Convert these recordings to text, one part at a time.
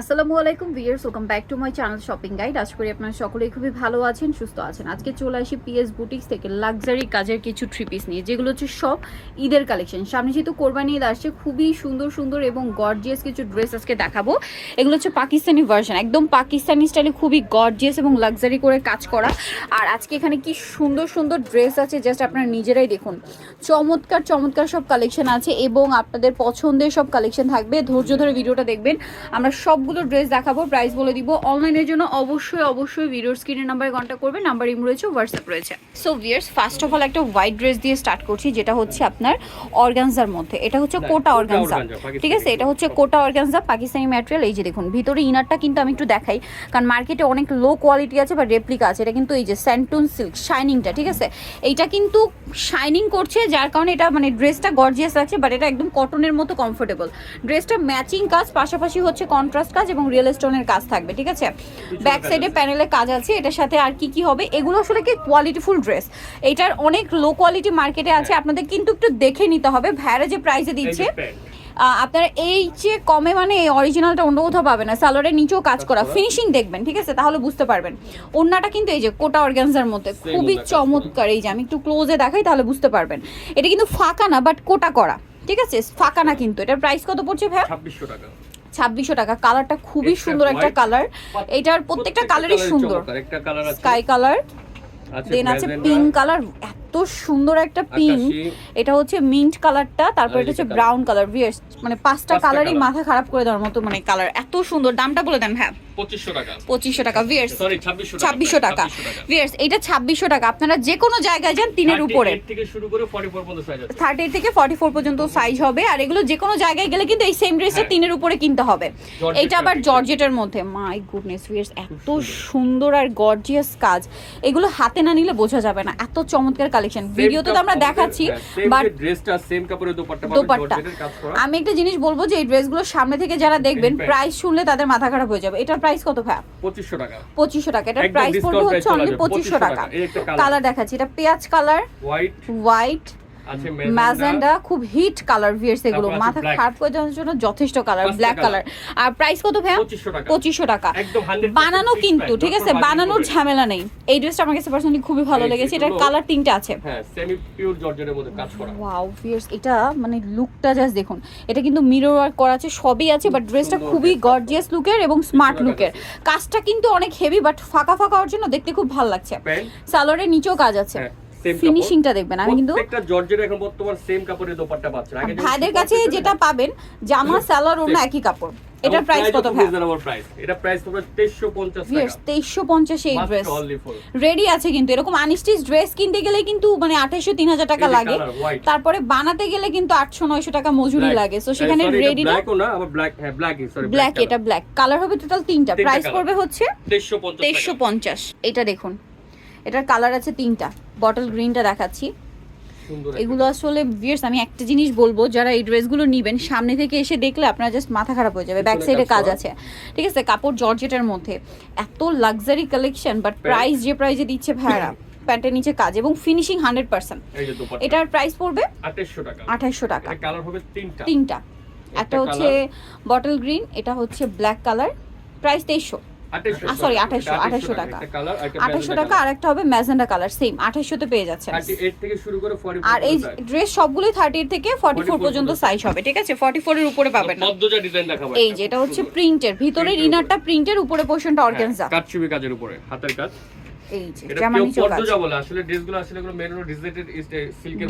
আসসালামু আলাইকুম viewers welcome back to my channel shopping guide আশা করি আপনারা সকলেই খুবই ভালো আছেন, সুস্থ আছেন। আজকে চলে আসি পিএস বুটিক্স থেকে লাক্সারি কাজের কিছু থ্রি পিস নিয়ে। যেগুলো হচ্ছে সব ঈদের কালেকশন সামনে যেহেতু কোরবানি ঈদ আসছে, খুবই সুন্দর সুন্দর এবং গর্জিয়াস কিছু ড্রেস আজকে দেখাবো। এগুলো হচ্ছে পাকিস্তানি ভার্সন একদম পাকিস্তানি স্টাইলে খুবই গর্জিয়াস এবং লাক্সারি করে কাজ করা। আর আজকে এখানে কি সুন্দর সুন্দর ড্রেস আছে জাস্ট আপনারা নিজেরাই দেখুন। চমৎকার চমৎকার সব কালেকশন আছে এবং আপনাদের পছন্দের সব কালেকশন থাকবে। ধৈর্য ধরে ভিডিওটা দেখবেন। আমরা সবগুলো ড্রেস দেখাবো প্রাইস বলে দিব। অনলাইনের জন্য অবশ্যই অবশ্যই ভিডিওর স্ক্রিনের নাম্বারে কন্ট্যাক্ট করবে নাম্বার ইম রয়েছে হোয়াটসঅ্যাপ রয়েছে। So viewers first of all একটা হোয়াইট ড্রেস দিয়ে স্টার্ট করছি যেটা হচ্ছে আপনার অর্গানজার মধ্যে। এটা হচ্ছে কোটা কোটা অর্গানজা ঠিক আছে? এটা হচ্ছে কোটা অর্গানজা পাকিস্তানি ম্যাটেরিয়াল এই যে দেখুন ভিতরে ইনারটা কিন্তু আমি একটু দেখাই কারণ মার্কেটে অনেক লো কোয়ালিটি আছে বা রেপ্লিকা আছে। এটা কিন্তু এই যে স্যান্টুন সিল্ক শাইনিংটা ঠিক আছে? এইটা কিন্তু শাইনিং করছে যার কারণে এটা মানে ড্রেসটা গর্জিয়াস লাগছে বাট এটা একদম কটনের মতো কমফোর্টেবল ড্রেসটা ম্যাচিং কাজ পাশাপাশি হচ্ছে কন্ট্রাস্ট কাজ এবং রিয়েল স্টোনের কাজ থাকবে ঠিক আছে? ব্যাক সাইডে প্যানেলে কাজ আছে এটার সাথে আর কি কি হবে? এগুলো আসলে কি কোয়ালিটিফুল ড্রেস এটার অনেক লো কোয়ালিটি মার্কেটে আছে আপনাদের কিন্তু একটু দেখে নিতে হবে ভ্যারে যে প্রাইসে দিচ্ছে আপনারা এই যে কমে মানে এই অরিজিনালটা অন্য কোথাও পাবেন না। সালোয়ারের নিচেও কাজ করা। ফিনিশিং দেখবেন ঠিক আছে? তাহলে বুঝতে পারবেন। ওন্নাটা কিন্তু এই যে কোটা অর্গানজার মধ্যে খুবই চমৎকার। এই যে আমি একটু ক্লোজে দেখাই তাহলে বুঝতে পারবেন। এটা কিন্তু ফাঁকা না বাট কোটা করা। ঠিক আছে? ফাঁকা না কিন্তু। এটার প্রাইস কত পড়ছে ভাই ছাব্বিশশো টাকা। ছাব্বিশশো টাকা। কালারটা খুবই সুন্দর একটা কালার এটার প্রত্যেকটা কালারই সুন্দর। স্কাই কালার দেন আছে পিঙ্ক কালার এত সুন্দর একটা পিঙ্ক এটা হচ্ছে মিন্ট কালারটা তারপর এটা হচ্ছে ব্রাউন কালার ভিয়ার্স মানে পাঁচটা কালারই মাথা খারাপ করে দেওয়ার মতো মানে কালার এত সুন্দর দামটা বলে দেন হ্যাঁ। পঁচিশশো টাকা। পঁচিশশো টাকা ভিয়ার্স সরি ছাব্বিশশো ছাব্বিশশো টাকা। ভিয়ার্স এটা ছাব্বিশশো টাকা। আপনারা যে কোনো জায়গায় যান তিনের উপরে। থেকে শুরু করে 44 পর্যন্ত সাইজ আছে। থার্টি থেকে ফর্টি ফোর পর্যন্ত সাইজ হবে। আর এগুলো যে কোনো জায়গায় গেলে কিন্তু এই সেম ড্রেসটা হ্যাঁ। তিনের উপরে কিনতে হবে। এটা আবার। জর্জেটের মধ্যে। মাই গুডনেস ভিয়ার্স এত সুন্দর। আর গর্জিয়াস কাজ। এগুলো হাতে না নিলে বোঝা যাবে না। এত চমৎকার কালেকশন ভিডিওতে তো আমরা দেখাচ্ছি বাট ড্রেসটা সেম দোপাট্টা আমি একটা জিনিস বলব যে এই ড্রেসগুলো সামনে থেকে যারা দেখবেন। প্রাইস শুনলে তাদের মাথা খারাপ হয়ে যাবে। এটার প্রাইস কত ভাই? 2500 টাকা। পঁচিশশো টাকা। এটার প্রাইস পড়বে হচ্ছে অনলি পঁচিশশো 2500 টাকা। কালার দেখাচ্ছি এটা পেঁয়াজ কালার হোয়াইট হোয়াইট ম্যাজেন্ডা। খুব হিট কালার ভিয়ার্স এগুলো। মাথা খারাপ করে দেওয়ার জন্য যথেষ্ট কালার ব্ল্যাক কালার। আর প্রাইস কত ভাইয়া? পঁচিশশো টাকা। বানানো কিন্তু ঠিক আছে? বানানোর ঝামেলা নেই। এই ড্রেসটা আমার কাছে পার্সোনালি খুবই ভালো লেগেছে। এটার কালার তিনটা আছে। হ্যাঁ ওয়াও ফিয়ার্স এটা মানে লুকটা জাস্ট দেখুন। এটা কিন্তু মিরর ওয়ার্ক করা আছে সবই আছে বাট ড্রেসটা খুবই গর্জিয়াস লুকের এবং স্মার্ট লুকের কাজটা কিন্তু অনেক হেভি বাট ফাঁকা ফাঁকা হওয়ার জন্য দেখতে খুব ভালো লাগছে। সালোয়ারের নিচেও কাজ আছে। হ্যাঁ। ফিনিশিংটা দেখবেন আমি কিন্তু প্রত্যেকটা জর্জেট এখন বর্তমান সেম কাপড়ের দোপাট্টা পাচ্ছেন আগে ভাইদের কাছে যেটা পাবেন জামা সালোয়ার ওনা একই কাপড়। এটার প্রাইস কত ভাই? এটা প্রাইস 2350 টাকা। এই ড্রেস রেডি আছে কিন্তু। এরকম আনস্টিচ ড্রেস কিনতে গেলে কিন্তু মানে আঠাশশো তিন হাজার টাকা লাগে। তারপরে বানাতে গেলে কিন্তু আটশো নয়শো টাকা মজুরি লাগে। Eh, সেখানে রেডি black ও না, আবার black- হ্যাঁ, ই, sorry, ব্ল্যাক এটা ব্ল্যাক কালার হবে টোটাল তিনটা। প্রাইস। পড়বে হচ্ছে 2350 টাকা। তেইশশো পঞ্চাশ। এটা দেখুন। এটার কালার আছে তিনটা। বটল গ্রিনটা দেখাচ্ছি। এগুলো আসলে ভিয়ার্স আমি একটা জিনিস বলব যারা এই ড্রেসগুলো নিবেন সামনে থেকে এসে দেখলে আপনার জাস্ট মাথা খারাপ হয়ে যাবে ব্যাক সাইডে কাজ আছে। ঠিক আছে কাপড় জর্জেটের মধ্যে। এত লাক্সারি কালেকশন বাট প্রাইস যে প্রাইসে দিচ্ছে ভাড়া প্যান্টের নিচে কাজ। এবং ফিনিশিং হান্ড্রেড পার্সেন্ট। এটার প্রাইস পড়বে 2800 টাকা। আঠাশশো টাকা। কালার হবে তিনটা। তিনটা। একটা একটা হচ্ছে বটল গ্রিন এটা হচ্ছে ব্ল্যাক কালার প্রাইস তেইশশো। 2800 আ, sorry, টাকা। 2800, এটা 2800 টাকা। একটা কালার, একটা আঠাশশো টাকা আর একটা হবে ম্যাজেন্ডা কালার সেম আঠাশশোতে পেয়ে যাচ্ছেন 38 থেকে শুরু করে 44 আর এই ড্রেস সবগুলোই থার্টি থেকে ফর্টি ফোর পর্যন্ত পর্যন্ত সাইজ হবে ঠিক আছে ফর্টি ফোর উপরে পাবেন এই একটা। যে এটা হচ্ছে প্রিন্টের ভিতরের ইনারটা প্রিন্টের উপরে পোর্শনটা হ্যাঁ, অর্গানজা কাটছুবি কাজের উপরে, হাতের কাজ। এই যে আসলে ড্রেসগুলো আসলে এগুলো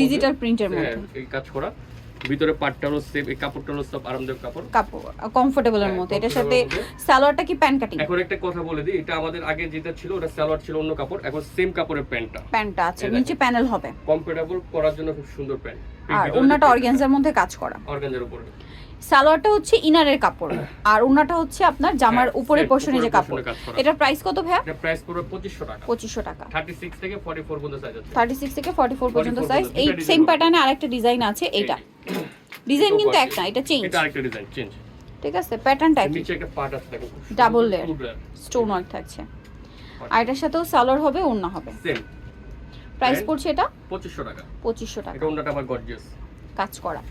ডিজিটাল প্রিন্টের হ্যাঁ, মধ্যে কাজ করা। ভিতরে পাটটা হলো সেম এই কাপড়টা হলো সব আরামদায়ক কাপড়। কাপড় কমফোর্টেবল এর হ্যাঁ, মধ্যে এটার সাথে সালোয়ারটা কি প্যান্ট কাটিং এখন একটা কথা বলে দিই এটা আমাদের আগে যেটা ছিল ওটা সালোয়ার ছিল অন্য কাপড় এখন সেম কাপড়ের প্যান্টটা প্যান্টটা আছে নিচে প্যানেল হবে। কমফোর্টেবল করার জন্য খুব সুন্দর প্যান্ট আর ওনাটা অর্গানজার মধ্যে কাজ করা। অর্গানজার উপরে। সালোয়ারটা হচ্ছে ইনারের কাপড়। আর ওনাটা হচ্ছে আপনার জামার হ্যাঁ, উপরের same, পোর্শনে যে কাপড় portion এ কাজ করা। এটার প্রাইস কত ভাইয়া? এটা প্রাইস পড়বে 2500 টাকা। পঁচিশশো টাকা। 36 থেকে 44 পর্যন্ত সাইজ আছে। থার্টি সিক্স থেকে ফর্টি ফোর পর্যন্ত। সাইজ এই সেম প্যাটার্নে আরেকটা ডিজাইন আছে এটা। ডিজাইন কিন্তু Super একটা এটা চেঞ্জ এটা আরেকটা ডিজাইন চেঞ্জ ঠিক আছে প্যাটার্নটা একই নিচে একটা পার্ট আছে দেখো Double layer। স্টোন ওয়ার্ক থাকছে। আর এটার সাথেও সালোয়ার হবে ওড়না হবে। সেম প্রাইস পড়ছে এটা? 2500 টাকা। পঁচিশশো টাকা। এটা ওন্নাটা আবার গর্জিয়াস কাজ করা।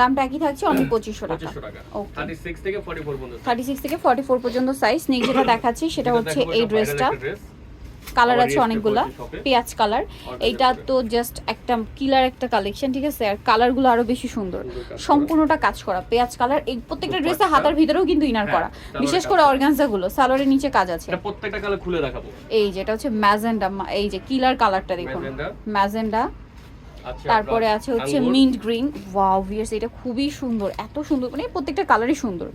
দামটা একই থাকছে অনলি পঁচিশশো টাকা। পঁচিশশো টাকা। Okay. থার্টি সিক্স থেকে ফর্টি ফোর পর্যন্ত। থার্টি সিক্স থেকে ফর্টি ফোর পর্যন্ত সাইজ নেই যেটা দেখাচ্ছি সেটা হচ্ছে এই ড্রেসটা। কালার আছে অনেকগুলো। পেঁয়াজ কালার এইটা তো জাস্ট একটা কিলার একটা কালেকশন ঠিক আছে? আর কালারগুলো আরও বেশি সুন্দর। সম্পূর্ণটা কাজ করা। পেঁয়াজ কালার এই প্রত্যেকটা ড্রেসে দুপাট্টা। হাতার ভিতরেও কিন্তু ইনার হ্যাঁ, করা। বিশেষ করে। অর্গানজা গুলো সালোয়ারের নিচে কাজ আছে। এটা প্রত্যেকটা কালার খুলে দেখাবো। এই যেটা হচ্ছে ম্যাজেন্ডা এই যে কিলার কালারটা দেখুন। ম্যাজেন্ডা। আচ্ছা, তারপরে আছে হচ্ছে মিন্ট গ্রিন ওয়াও ভিয়ার্স এটা খুবই সুন্দর এত সুন্দর মানে প্রত্যেকটা কালারই সুন্দর।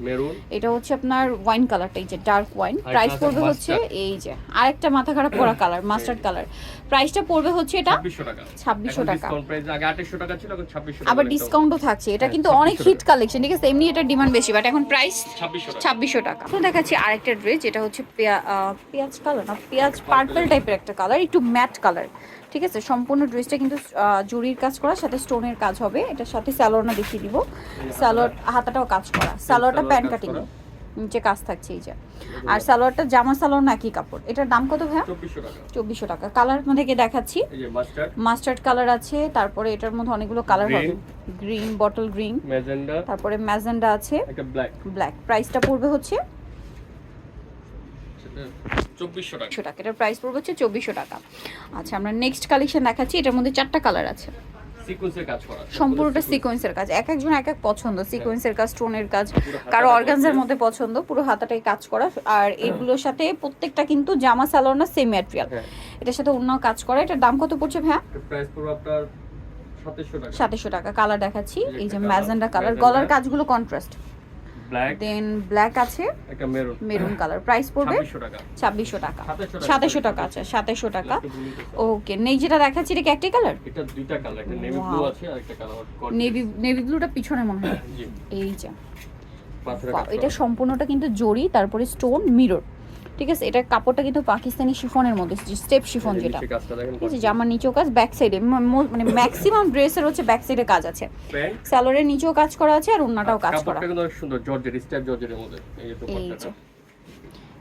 এটা হচ্ছে আপনার ওয়াইন কালারটা এই যে ডার্ক ওয়াইন প্রাইস পড়বে হচ্ছে এই যে আরেকটা মাথা খারাপ করা কালার মাস্টার্ড কালার প্রাইসটা পড়বে হচ্ছে এটা ছাব্বিশশো টাকা। 2600 টাকা। ডিসকাউন্ট প্রাইস আগে আঠাশশো টাকা ছিল এখন ছাব্বিশশো আবার ডিসকাউন্টও থাকছে। এটা হ্যাঁ, কিন্তু অনেক 2600 হিট কালেকশন ঠিক আছে? এমনি এটা ডিমান্ড বেশি বাট এখন প্রাইস ছাব্বিশশো টাকা। তো দেখাচ্ছি আরেকটা ড্রেস যেটা হচ্ছে পেঁয়া- পেঁয়াজ কালার না পেঁয়াজ পার্পল টাইপের একটা কালার একটু ম্যাট কালার ঠিক আছে? সম্পূর্ণ ড্রেসটা কিন্তু জরির কাজ করা সাথে স্টোনের কাজ হবে। এটার সাথে স্যালোয়ারটা দেখিয়ে দিব। স্যালোয়ার হাতাটাও কাজ করা। স্যালোয়ারটা প্যান্ট কাটিং নিচে কাজ থাকছে এই যে। আর সালোয়ারটা জামা সালোয়ার না একই কাপড়? এটার দাম কত ভাইয়া? চব্বিশশো টাকা। কালার থেকে দেখাচ্ছি? এই যে মাস্টার্ড মাস্টার্ড কালার আছে তারপরে এটার মধ্যে অনেকগুলো কালার হবে. গ্রিন বটল গ্রিন ম্যাজেন্ডা তারপরে ম্যাজেন্ডা আছে। একটা ব্ল্যাক ব্ল্যাক প্রাইসটা পড়বে হচ্ছে চব্বিশশো টাকা। এটার প্রাইস পড়বে হচ্ছে চব্বিশশো টাকা। আচ্ছা আমরা নেক্সট কালেকশন দেখাচ্ছি। এটার মধ্যে চারটা কালার আছে। সিকোয়েন্সের কাজ করা সম্পূর্ণটা সিকোয়েন্সের কাজ। এক একজন এক এক পছন্দ। সিকোয়েন্সের কাজ স্টোনের কাজ। কারও অর্গানজার মধ্যে পছন্দ পুরো হাতাটাই কাজ করা। আর এগুলোর সাথে প্রত্যেকটা কিন্তু জামা সালোয়ার না সেম ম্যাটেরিয়াল হ্যাঁ। এটার সাথে অন্য কাজ করা। এটার দাম কত পড়ছে ভাইয়া? প্রাইস পুরো আপনার সাতাশশো টাকা। কালার দেখাচ্ছি। এই যে ম্যাজেন্ডা কালার গলার কাজগুলো কন্ট্রাস্ট ব্ল্যাক দেন ব্ল্যাক আছে একটা মেরুন মেরুন কালার প্রাইস পড়বে ছাব্বিশশো টাকা। ছাব্বিশশো টাকা। 2700 টাকা। আচ্ছা সাতাশশো টাকা। ওকে নেই যেটা দেখাচ্ছি এটা কি একটাই কালার এটা দুইটা কালার একটা নেভি ব্লু আছে আর একটা কালার নেভি নেভি ব্লুটা পিছনে মনে হয়। এই যে। এটা সম্পূর্ণটা কিন্তু জরি তারপরে স্টোন মিরর ঠিক আছে? এটা কাপড়টা কিন্তু পাকিস্তানি শিফনের মধ্যে স্টেপ শিফন যেটা। ঠিক আছে জামার নিচেও কাজ ব্যাক সাইডে মানে ম্যাক্সিমাম ড্রেসের হচ্ছে ব্যাক সাইডে কাজ আছে। প্যান্ট? স্যালোয়ারের নিচেও কাজ করা আছে আর ওন্নাটাও কাজ করা। কাপড়টা কিন্তু সুন্দর জর্জেট স্টেপ জর্জেটের মধ্যে এই যে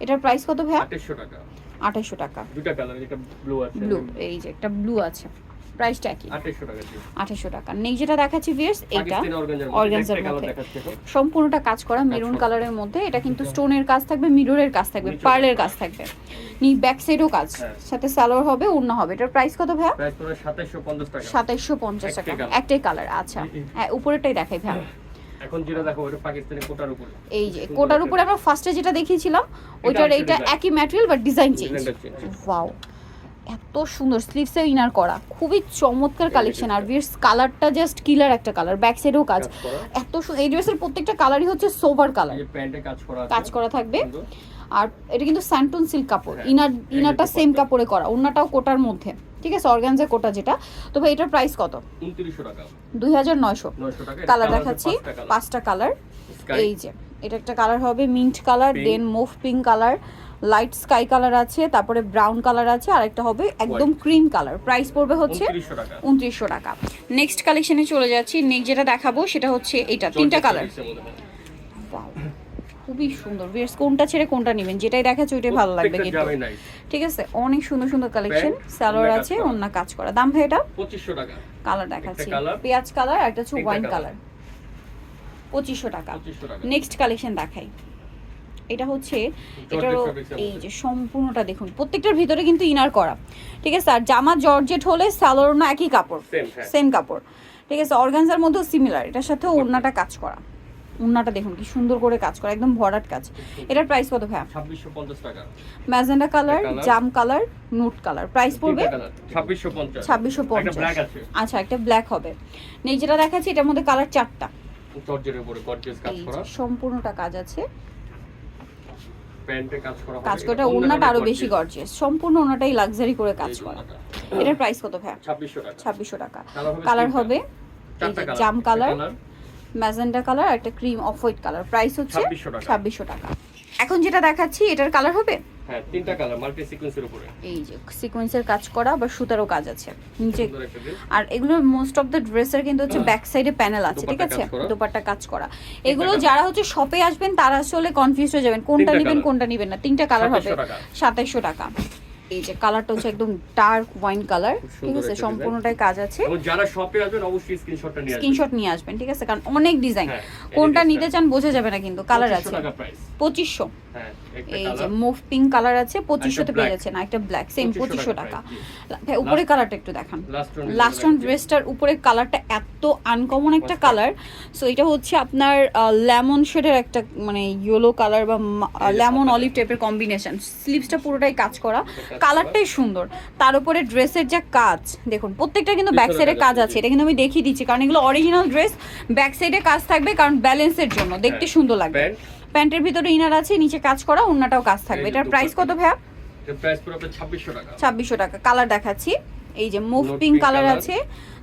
এটার প্রাইস কত ভাই 2800 টাকা। 2800 টাকা। দুটো কালার একটা ব্লু আছে। ব্লু এই যে একটা ব্লু আছে। প্রাইসটা কি আঠাশশো টাকা নেই যেটা দেখাচ্ছি ভিয়ার্স এইটা অর্গানজার মধ্যে। সম্পূর্ণটা কাজ করা মেরুন কালারের মধ্যে। এটা কিন্তু স্টোনের কাজ থাকবে মিররের কাজ থাকবে পার্লের কাজ থাকবে। নি ব্যাক সাইডও কাজ। হ্যাঁ। সাথে সালোয়ার হবে ওড়না হবে। এটার প্রাইস কত পড়বে সাতাশশো পঞ্চাশ টাকা। সাতাইশশো পঞ্চাশ টাকা। একটাই কালার আচ্ছা। হ্যাঁ উপরেরটাই দেখাই ভাইয়া। এখন যেটা দেখো ওটা পাকিস্তানি কোটার উপরে। এই যে কোটার উপরে আমরা ফার্স্টে যেটা দেখিয়েছিলাম ওইটার এইটা একই material but design change change wow এত সুন্দর স্লিভসে ইনার করা। খুবই চমৎকার কালেকশন আর ভিয়ার্স কালারটা জাস্ট কিলার একটা কালার ব্যাক সাইডেও কাজ। এত এই ড্রেসের প্রত্যেকটা কালারই হচ্ছে সোভার কালার এই প্যান্টে কাজ করা আছে। কাজ করা থাকবে। আর এটা কিন্তু স্যান্টন সিল্ক কাপড়। ইনার ইনারটা সেম কাপড়ে করা ওনাটাও কোটার মধ্যে। ঠিক আছে? অর্গানজা কোটা যেটা। তো ভাই এটার প্রাইস কত? দুই হাজার নয়শো। কালার দেখাচ্ছি। পাঁচটা কালার এই যে এটা একটা কালার হবে mint colour then mauve pink colour light sky colour আছে তারপরে ব্রাউন কালার আছে আর একটা হবে একদম ক্রিম কালার। প্রাইস পড়বে হচ্ছে উনত্রিশশো টাকা। নেক্সট কালেকশনে চলে যাচ্ছি। নেক্সট যেটা দেখাবো সেটা হচ্ছে এটা তিনটা কালার। খুবই সুন্দর। বেশ কোনটা ছেড়ে কোনটা নেবেন? যেটাই দেখাচ্ছে ওইটাই ভালো লাগবে কিন্তু। ঠিক আছে? অনেক সুন্দর সুন্দর কালেকশন সালোয়ার আছে অন্য কাজ করা। দাম ভাই এটা? পঁচিশশো টাকা। কালার দেখাচ্ছি। পেঁয়াজ কালার একটা হচ্ছে ওয়াইন কালার পঁচিশশো টাকা। নেক্সট কালেকশন দেখাই। এটা হচ্ছে এটারও এই যে সম্পূর্ণটা দেখুন প্রত্যেকটার ভিতরে কিন্তু ইনার করা। ঠিক আছে আর জামা জর্জেট হলে না একই কাপড় সেম হ্যাঁ। কাপড়। ঠিক আছে অর্গানজার মধ্যেও সিমিলার এটার সাথে ওড়নাটা কাজ করা। ওড়নাটা দেখুন কি সুন্দর করে কাজ করা একদম ভরাট কাজ। এটার প্রাইস কত ছাব্বিশশো পঞ্চাশ টাকা। ম্যাজেন্ডা কালার জাম কালার নুট কালার প্রাইস পড়বে? ছাব্বিশশো পঞ্চাশ। ছাব্বিশশো একটা পঞ্চাশ ব্ল্যাক আছে। আচ্ছা একটা ব্ল্যাক হবে। নেই যেটা দেখাচ্ছি এটার মধ্যে কালার চারটা। জর্জের উপরে গর্জিয়াস কাজ করা। সম্পূর্ণটা কাজ আছে। প্যান্টে কাজ করা কাজ করা ওড়নাটা আরও বেশি গর্জিয়াস সম্পূর্ণ ওনাটাই লাক্সারি করে কাজ করা। এটার প্রাইস কত ভাইয়া? ছাব্বিশশো টাকা। কালার হবে জাম কালার ম্যাজেন্ডা কালার আর একটা cream off white colour price হচ্ছে 2600 ছাব্বিশশো টাকা। এখন যেটা দেখাচ্ছি এটার কালার হবে? হ্যাঁ তিনটা কালার মাল্টি সিকোয়েন্সের উপরে। এই যে সিকোয়েন্সের কাজ করা বা সুতারও কাজ আছে। নিচে আর এগুলো মোস্ট অফ দ্য ড্রেসের কিন্তু হচ্ছে ব্যাক সাইডে প্যানেল আছে ঠিক আছে? দোপাট্টা কাজ করা। এগুলো যারা হচ্ছে শপে আসবেন তারা আসলে কনফিউজ হয়ে যাবেন কোনটা নেবেন কোনটা নেবেন না। তিনটা কালার হবে। সাতাইশশো টাকা। এই যে কালারটা হচ্ছে একদম ডার্ক ওয়াইন কালার ঠিক আছে? সম্পূর্ণটাই কাজ আছে। যারা শপে আসবেন অবশ্যই স্ক্রিনশটটা নিয়ে আসবেন। স্ক্রিনশট নিয়ে আসবেন ঠিক আছে? কারণ অনেক ডিজাইন কোনটা নিতে চান বোঝা যাবে না কিন্তু কালার আছে। 2500 এই যে মুভ পিঙ্ক কালার আছে পঁচিশশোতে পেয়ে। যাচ্ছেন একটা ব্ল্যাক সেম পঁচিশশো টাকা price, ভাই উপরে কালারটা একটু দেখান। লাস্ট অন ড্রেসটার উপরে কালারটা এত আনকমন একটা কালার সো এটা হচ্ছে আপনার লেমন শেডের একটা মানে ইয়েলো কালার বা লেমন অলিভ টাইপের কম্বিনেশন স্লিভসটা পুরোটাই কাজ করা। কালারটাই সুন্দর। তার উপরে ড্রেসের যে কাজ দেখুন প্রত্যেকটা কিন্তু ব্যাক সাইডে কাজ আছে, এটা কিন্তু আমি দেখিয়ে দিচ্ছি কারণ এগুলো অরিজিনাল ড্রেস ব্যাক সাইডে কাজ থাকবে কারণ ব্যালেন্সের জন্য। দেখতে হ্যাঁ, সুন্দর লাগবে। প্যান্টের ভিতরে ইনার আছে নিচে কাজ করা অন্যটাও কাজ থাকবে। এটার প্রাইস কত। ভাইয়া? প্রাইস পুরো আপনার 2600 টাকা। ছাব্বিশশো টাকা। কালার দেখাচ্ছি। এই যে মুভ পিঙ্ক কালার আছে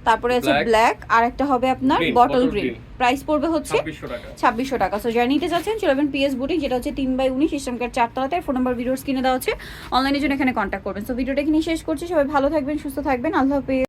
তারপরে আছে ব্ল্যাক আর একটা হবে আপনার বটল গ্রিন প্রাইস পড়বে হচ্ছে 2600 টাকা। ছাব্বিশশো টাকা। সো যারা নিতে চাচ্ছেন চলে যাবেন পিএস বুটিক যেটা হচ্ছে তিন বাই উনিশ ইসলাম কার্ড চারতলাতে ফোন নাম্বার ভিডিওস কিনে দেওয়া হচ্ছে অনলাইনের জন্য এখানে কন্ট্যাক্ট করবেন। সো ভিডিওটা এখানে শেষ করছি। সবাই ভালো থাকবেন সুস্থ থাকবেন। আল্লাহ হাফেজ।